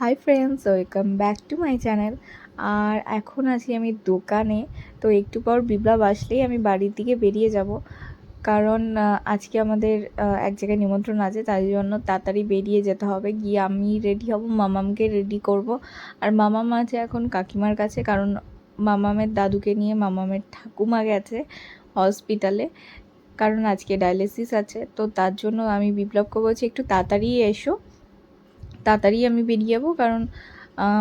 Hi friends welcome back to my channel আর এখন আছি আমি দোকানে, তো একটু পর বিপ্লব আসলেই আমি বাড়ির দিকে বেরিয়ে যাব। কারণ আজকে আমাদের এক জায়গায় নিমন্ত্রণ আছে, তাই জন্য তাড়াতাড়ি বেরিয়ে যেতে হবে। গিয়ে আমি রেডি হব, মামামকে রেডি করব। আর মামাম আছে এখন কাকিমার কাছে, কারণ মামামের দাদুকে নিয়ে মামামের ঠাকুমা গেছে হসপিটালে কারণ আজকে ডায়ালিসিস আছে, তো তার জন্য আমি বিপ্লবকে বলছি, একটু তাড়াতাড়ি এসো। তাড়াতাড়ি আমি বেরিয়ে যাব, কারণ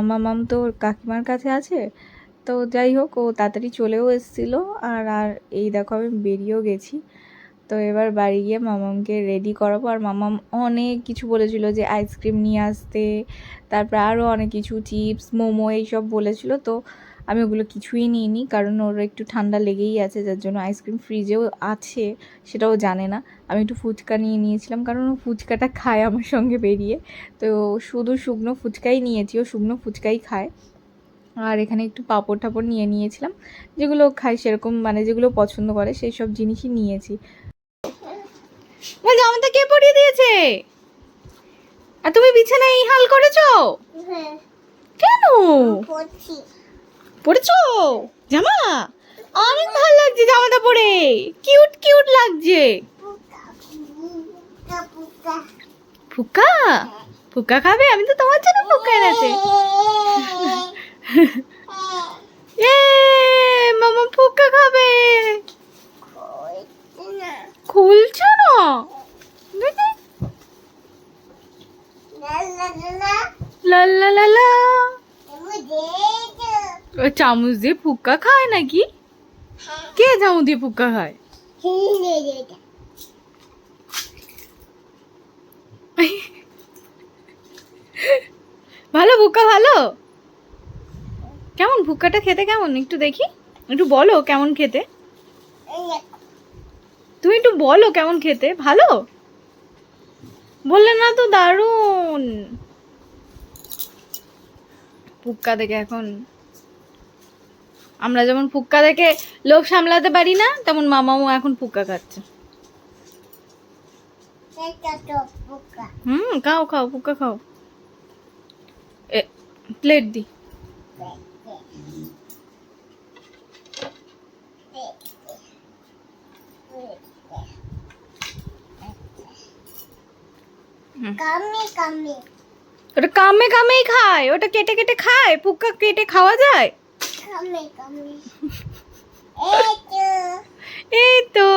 মামাম তো কাকিমার কাছে আছে। তো যাই হোক, ও তাড়াতাড়ি চলেও এসেছিল, আর আর এই দেখো আমি বেরিয়েও গেছি। তো এবার বাড়ি গিয়ে মামামকে রেডি করাবো, আর মামাম অনেক কিছু বলেছিল যে আইসক্রিম নিয়ে আসতে, তারপর আরও অনেক কিছু চিপস মোমো, এইসব বলেছিল। তো আমি ওগুলো কিছুই নিইনি কারণ ওর একটু ঠান্ডা লেগেই আছে যার জন্য আইসক্রিম ফ্রিজেও আছে সেটাও জানে না। আমি একটু ফুচকা নিয়ে নিয়েছিলাম কারণ ও ফুচকাটা খায় আমার সঙ্গে বেরিয়ে। তো শুধু শুকনো ফুচকাই নিয়েছি ও শুকনো ফুচকাই খায়। আর এখানে একটু পাঁপড় টাপড় নিয়ে নিয়েছিলাম যেগুলো খায় সেরকম মানে যেগুলো পছন্দ করে সেই সব জিনিসই নিয়েছি। জামাটা কে পরিয়ে দিয়েছে? আর তুমি বিছানায় এই হাল করেছ? হ্যাঁ। কেন? পরেছো জামা? অনেক ভালো লাগছে জামাটা পরে। কিউট কিউট লাগছে। ফুকা? ফুকা খাবে? আমি তো তোমার জন্য ফুকা এনেছি এ মামা ফুকা খাবে খুলছো না দেখি লা লা লা লা ও চামচ দিয়ে ফুক্কা খায় নাকি? কে চামচ দিয়ে ফুক্কা খায়? ভালো, ফুক্কা ভালো? কেমন, ফুক্কাটা খেতে কেমন? একটু দেখি। একটু বলো কেমন খেতে? তুমি একটু বলো কেমন খেতে? ভালো? বললে না তো দারুণ। ফুক্কা দেখে এখন আমরা যেমন ফুক্কা দেখে লোভ সামলাতে পারি না, তেমন মামাও এখন ফুক্কা খাচ্ছে। হুম, খাও খাও, ফুক্কা খাও। এ প্লেট দি। কামি, কামেই খায়, ওটা কেটে কেটে খায়, ফুক্কা কেটে খাওয়া যায়? এই তো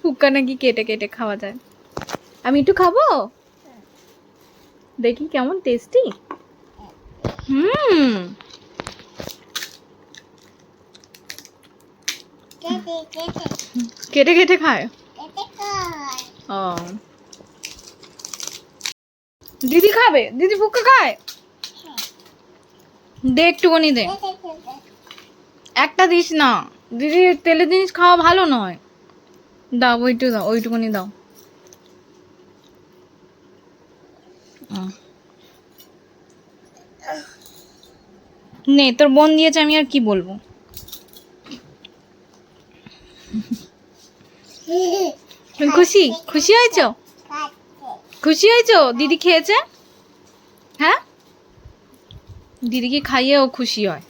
ফুক্কা নাকি কেটে কেটে খাওয়া যায়। আমি একটু খাব? দেখি কেমন টেস্টি হুম। কেটে কেটে খায়? ও। দিদি খাবে? দিদি ফুক্কা খায়? দে একটুখানি দে। কেটে কেটে একটা দিস না। দিদি, তেলের জিনিস খাওয়া ভালো নয়। দাও, ওইটু দাও, ওইটুকুনি দাও। নে, তোর বোন দিয়েছে, আমি আর কি বলব? খুশি? খুশি হয়েছো? খুশি হয়েছো? দিদি খেয়েছে? হ্যাঁ? দিদিকে খাইয়ে ও খুশি হয়।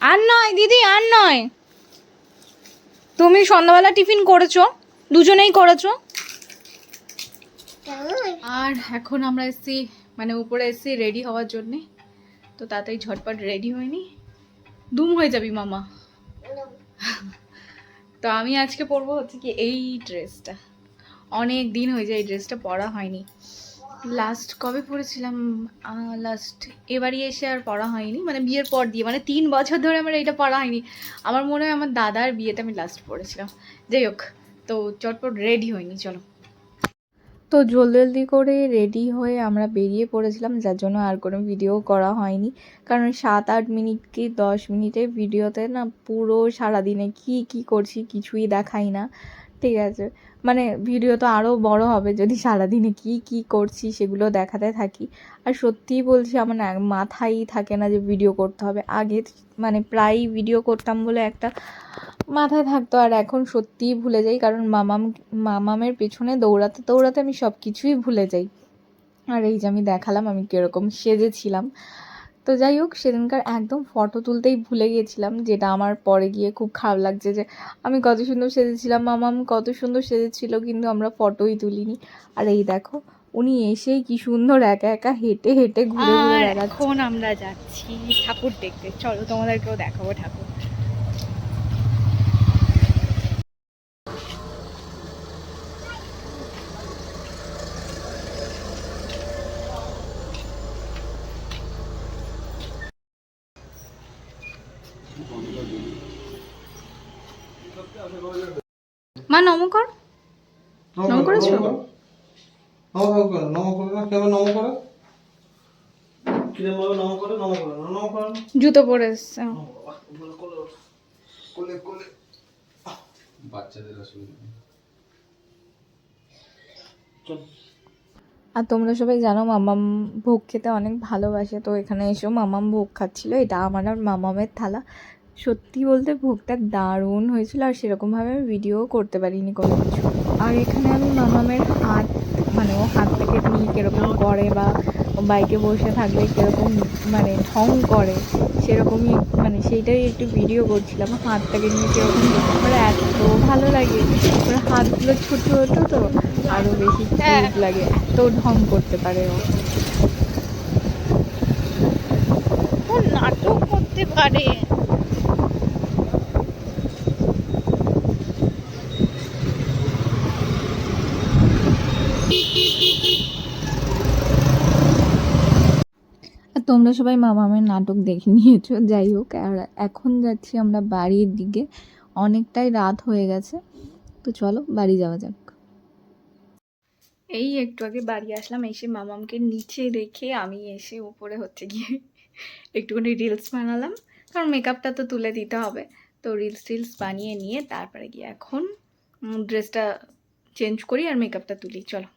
আর নয়, দিদি, আর নয়। তুমি সন্ধ্যাবেলা টিফিন করেছ, দুজনেই করেছ? আর এখন আমরা এসছি মানে উপরে এসছি রেডি হওয়ার জন্যে। তো তাড়াতাড়ি ঝটপট রেডি হয়নি দুম হয়ে যাবি, মামা। তো আমি আজকে পরবো হচ্ছে কি এই ড্রেসটা অনেক দিন হয়ে যায় এই ড্রেসটা পরা হয়নি। লাস্ট কবে পড়েছিলাম? লাস্ট এবারই এসে আর পড়া হয়নি। মানে বিয়ের পর দিয়ে মানে তিন বছর ধরে আমার এটা পড়া হয়নি। আমার মনে হয় আমার দাদার বিয়েতে আমি লাস্ট পড়েছিলাম। যাই হোক, তো চটপট রেডি হয়নি চলো। তো জলদি জলদি করে রেডি হয়ে আমরা বেরিয়ে পড়েছিলাম, যার জন্য আর কোনো ভিডিও করা হয়নি। কারণ সাত আট মিনিট কি দশ মিনিটের ভিডিওতে না পুরো সারাদিনে কি কি করছি কিছুই দেখাই না। ঠিক আছে। মানে ভিডিও তো আরও বড় হবে যদি সারাদিনে কি কি করছি সেগুলো দেখাতে থাকি। আর সত্যিই বলছি আমার না মাথায় থাকে না যে ভিডিও করতে হবে। আগে মানে প্রায় ভিডিও করতাম বলে একটা মাথায় থাকতো। আর এখন সত্যিই ভুলে যাই, কারণ মামাম, মামামের পেছনে দৌড়াতে দৌড়াতে আমি সব কিছুই ভুলে যাই। আর এই যে আমি দেখালাম আমি কীরকম সেজেছিলাম। তো যাই হোক সেদিনকার একদম ফটো তুলতেই ভুলে গিয়েছিলাম যেটা আমার পরে গিয়ে খুব খারাপ লাগছে যে আমি কত সুন্দর সেজেছিলাম মামাম কত সুন্দর সেজেছিল কিন্তু আমরা ফটোই তুলিনি। আর এই দেখো উনি এসেই কি সুন্দর একা একা হেঁটে হেঁটে ঘুরে ঘুরে এখন আমরা যাচ্ছি ঠাকুর দেখতে। চলো তোমাদেরকেও দেখাবো ঠাকুর। মা নম কর। নম করেছ? নম করে। নম করে না নম করে? কিরম ভাবে নম করে? নম করে নম করে। জুতো পরে এসছে। কোলে কোলে বাচ্চাদের চল। আর তোমরা সবাই জানো মামাম ভোগ খেতে অনেক ভালোবাসে তো এখানে এসেও মামাম ভোগ খাচ্ছিল। এটা আমার আর মামামের থালা। সত্যি বলতে ভোগটা দারুণ হয়েছিল আর সেরকমভাবে আমি ভিডিও করতে পারিনি কোনো কিছু। আর এখানে আমি মামামের হাত মানে ও হাত থেকে নিয়ে কীরকম করে বা বাইকে বসে থাকলে কীরকম মানে ঢং করে, সেরকমই মানে সেইটাই একটু ভিডিও করছিলাম। হাতটাকে নিয়ে কীরকম করে এত ভালো লাগে, ওর হাতগুলো ছোটো ছোটো তো আরও বেশি লাগে, এত ঢং করতে পারে ও নাটক করতে পারে আর তোমরা সবাই মামামের নাটক দেখে নিয়েছো, যাই হোক, আর এখন যাচ্ছি আমরা বাড়ির দিকে। অনেকটাই রাত হয়ে গেছে, তো চলো বাড়ি যাওয়া যাক। এই একটু আগে বাড়ি আসলাম, এসে মামামকে নিচে রেখে আমি এসে উপরে হচ্ছে গিয়ে একটুখানি রিলস বানালাম। কারণ মেকআপটা তো তুলে দিতে হবে। তো রিলস টিলস বানিয়ে নিয়ে তারপরে গিয়ে এখন ড্রেসটা চেঞ্জ করি আর মেকআপটা তুলি, চলো।